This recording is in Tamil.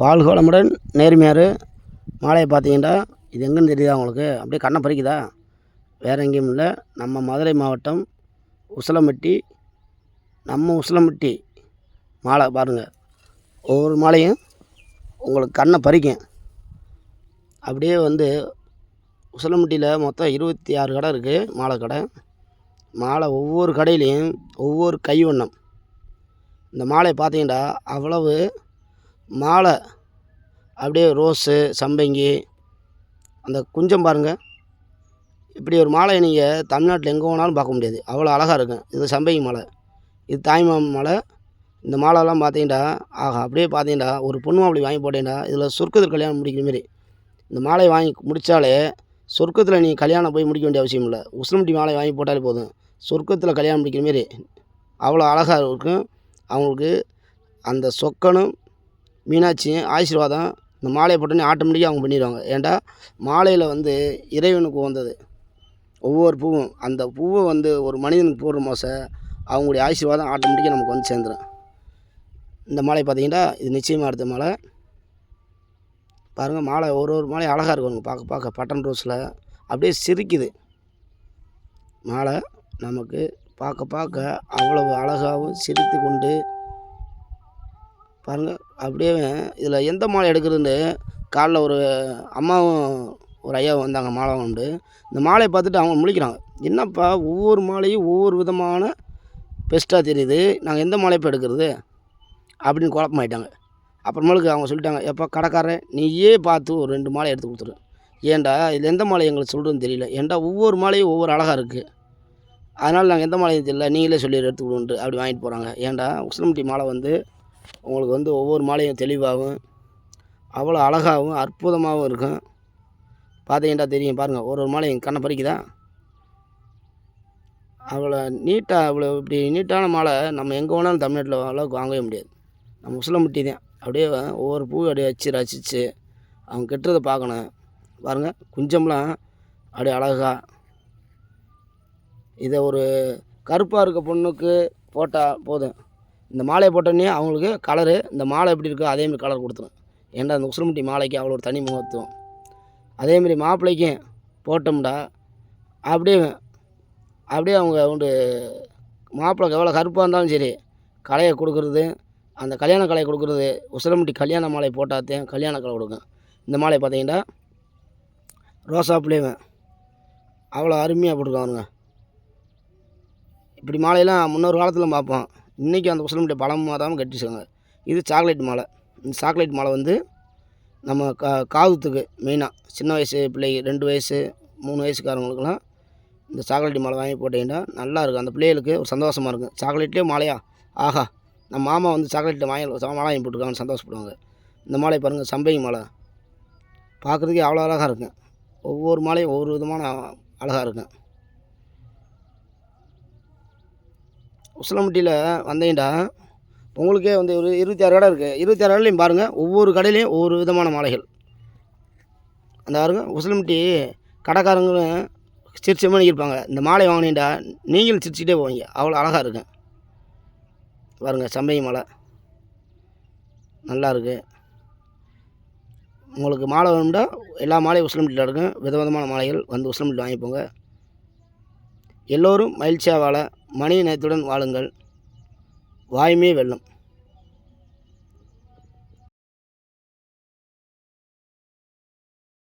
வாழ்க வளமுடன் நேர்மையார். மாலையை பார்த்தீங்கன்னா இது எங்கேன்னு தெரியுதா உங்களுக்கு? அப்படியே கண்ணை பறிக்குதா? வேறு எங்கேயும் இல்லை. நம்ம மதுரை மாவட்டம் உசிலம்பட்டி நம்ம உசிலம்பட்டி மாலை பாருங்கள் ஒவ்வொரு மாலையும் உங்களுக்கு கண்ணை பறிக்கும். அப்படியே வந்து உசிலம்பட்டியில் மொத்தம் இருபத்தி ஆறு கடை இருக்குது மாலை கடை. மாலை ஒவ்வொரு கடையிலையும் ஒவ்வொரு கைவண்ணம். இந்த மாலையை பார்த்தீங்கன்னா அவ்வளவு மாலை அப்படியே ரோஸு சம்பங்கி அந்த குஞ்சம் பாருங்கள் இப்படி ஒரு மாலையை நீங்கள் தமிழ்நாட்டில் எங்கே வேணாலும் பார்க்க முடியாது. அவ்வளோ அழகாக இருக்கும் இது சம்பங்கி மாலை. இது தாய்மாமன் மாலை. இந்த மாலைலாம் பார்த்தீங்கன்னா ஆஹா அப்படியே பார்த்தீங்கன்னா ஒரு பொண்ணு அப்படி வாங்கி போட்டீங்கன்னா இதில் சொர்க்கத்தில் கல்யாணம் முடிக்கிற மாரி. இந்த மாலையை வாங்கி முடித்தாலே சொர்க்கத்தில் நீ கல்யாணம் போய் முடிக்க வேண்டிய அவசியம் இல்லை. உசிலம்பட்டி மாலை வாங்கி போட்டாலே போதும். சொர்க்கத்தில் கல்யாணம் முடிக்கிற மாரி. அவ்வளோ அழகாக இருக்கும். அவங்களுக்கு அந்த சொக்கனும் மீனாட்சியும் ஆசீர்வாதம் இந்த மாலையை போட்டோன்னே ஆட்டோமேட்டிக்காக அவங்க பண்ணிடுவாங்க. ஏன்டா? மாலையில் வந்து இறைவனுக்கு வந்தது. ஒவ்வொரு பூவும் அந்த பூவை வந்து ஒரு மனிதனுக்கு போடுற மோச அவங்களுடைய ஆசீர்வாதம் ஆட்டோமேட்டிக்காக நமக்கு வந்து சேர்ந்துடும் இந்த மாலை பார்த்தீங்கன்னா இது நிச்சயமாக அடுத்த மாலை. பாருங்கள் மாலை ஒரு ஒரு மாலை அழகாக இருக்கும் பார்க்க பார்க்க. பட்டன் ரோஸில் அப்படியே சிரிக்குது. மாலை நமக்கு பார்க்க பார்க்க அவ்வளவு அழகாகவும் சிரித்து கொண்டு பாருங்கள் அப்படியே இதில் எந்த மாலை எடுக்கிறதுன்னு காலைல ஒரு அம்மாவும் ஒரு ஐயாவும் வந்தாங்க மாலை உண்டு இந்த மாலையை பார்த்துட்டு அவங்க முழிக்கிறாங்க. என்னப்பா ஒவ்வொரு மாலையும் ஒவ்வொரு விதமான பெஸ்ட்டாக தெரியுது. நாங்கள் எந்த மாலையை இப்போ எடுக்கிறது? அப்படின்னு குழப்பமாயிட்டாங்க. அப்புறமேலுக்கு அவங்க சொல்லிட்டாங்க எப்போ கடைக்காரன் நீயே பார்த்து ஒரு ரெண்டு மாலை எடுத்து கொடுத்துரு. ஏன்டா இதில் எந்த மாலை எங்களுக்கு சொல்கிறதுன்னு தெரியல. ஏன்டா ஒவ்வொரு மாலையும் ஒவ்வொரு அழகாக இருக்குது அதனால் நாங்கள் எந்த மாலையும் தெரியல. நீங்களே சொல்லி எடுத்து கொடுன்ட்டு அப்படி வாங்கிட்டு போகிறாங்க ஏன்டா உசிலம்பட்டி மாலை வந்து உங்களுக்கு வந்து ஒவ்வொரு மாலையும் தெளிவாகவும் அவ்வளோ அழகாகவும் அற்புதமாகவும் இருக்கும். பார்த்தீங்கன்னா தெரியும் பாருங்கள் ஒரு ஒரு மாலையும் கண்ணை பறிக்குதா? அவ்வளோ நீட்டாக அவ்வளோ இப்படி நீட்டான மாலை நம்ம எங்கே வேணாலும் தமிழ்நாட்டில் அளவுக்கு வாங்கவே முடியாது. நம்ம உசிலம்பட்டி தான். அப்படியே ஒவ்வொரு பூ அப்படியே வச்சு ரசித்து அவங்க கெட்டுறதை பார்க்கணும். பாருங்கள் குஞ்சம்லாம் அப்படியே அழகா. இதை ஒரு கருப்பாக இருக்க பொண்ணுக்கு போட்டால் போதும். இந்த மாலையை போட்டோன்னே அவங்களுக்கு கலரு இந்த மாலை எப்படி இருக்கோ அதேமாரி கலர் கொடுத்துரும். ஏன்டா அந்த உசுரமுட்டி மாலைக்கு அவ்வளோ ஒரு தனி முகத்துவம்? அதேமாரி மாப்பிள்ளைக்கும் போட்டோம்டா அப்படியே அப்படியே அவங்க உண்டு மாப்பிள்ளைக்கு எவ்வளோ கருப்பாக இருந்தாலும் சரி கலையை கொடுக்குறது அந்த கல்யாண கலையை கொடுக்குறது உசிலம்பட்டி கல்யாண மாலை போட்டாத்தையும் கல்யாண கலை கொடுக்கும். இந்த மாலை பார்த்தீங்கன்னா ரோசாப்புலேயும் அவ்வளோ அருமையாக போட்டிருக்கானுங்க இப்படி மாலையெல்லாம் முன்னொரு காலத்தில் பார்ப்போம். இன்றைக்கி அந்த உசிலம்பட்டி பலமாக தான் கட்டிச்சுக்காங்க இது சாக்லேட் மாலை. இந்த சாக்லேட் மாலை வந்து நம்ம கா காதுத்துக்கு மெயினாக சின்ன வயசு பிள்ளை ரெண்டு வயசு மூணு வயசுக்காரவங்களுக்குலாம் இந்த சாக்லேட் மாலை வாங்கி போட்டிங்கன்னா நல்லா இருக்கும். அந்த பிள்ளைகளுக்கு ஒரு சந்தோஷமாக இருக்கும். சாக்லேட்லேயே மாலையா? ஆஹா. நம்ம மாமா வந்து சாக்லேட்டில் வாங்கி மாலை வாங்கி போட்டுருக்காங்க சந்தோஷப்படுவாங்க. இந்த மாலை பாருங்கள் சம்பை மாலை. பார்க்குறதுக்கே அவ்வளோ அழகாக இருக்கும். ஒவ்வொரு மாலையும் ஒவ்வொரு விதமான அழகாக இருக்கும். உசிலம்பட்டியில் வந்தீங்கடா உங்களுக்கே வந்து ஒரு இருபத்தி ஆறு கடை இருக்குது இருபத்தி ஆறு கடையிலையும் பாருங்கள் ஒவ்வொரு கடையிலையும் ஒவ்வொரு விதமான மாலைகள். அந்த பாருங்க உசிலம்பட்டி கடைக்காரங்களும் சிரிச்சமாக இருப்பாங்க இந்த மாலை வாங்கினீங்கடா நீங்களும் சிரிச்சுட்டே போவீங்க. அவ்வளோ அழகாக இருக்கும் பாருங்க சம்பை மாலை. நல்லா இருக்குது உங்களுக்கு மாலை வேணும்னா எல்லா மாலையும் உசிலம்பட்டியில் இருக்கும். விதவிதமான மாலைகள் வந்து உசிலம்பட்டியில் வாங்கிப்போங்க. எல்லோரும் மகிழ்ச்சியாக வாழ மனித நேயத்துடன் வாழுங்கள். வாய்மே வெல்லும்.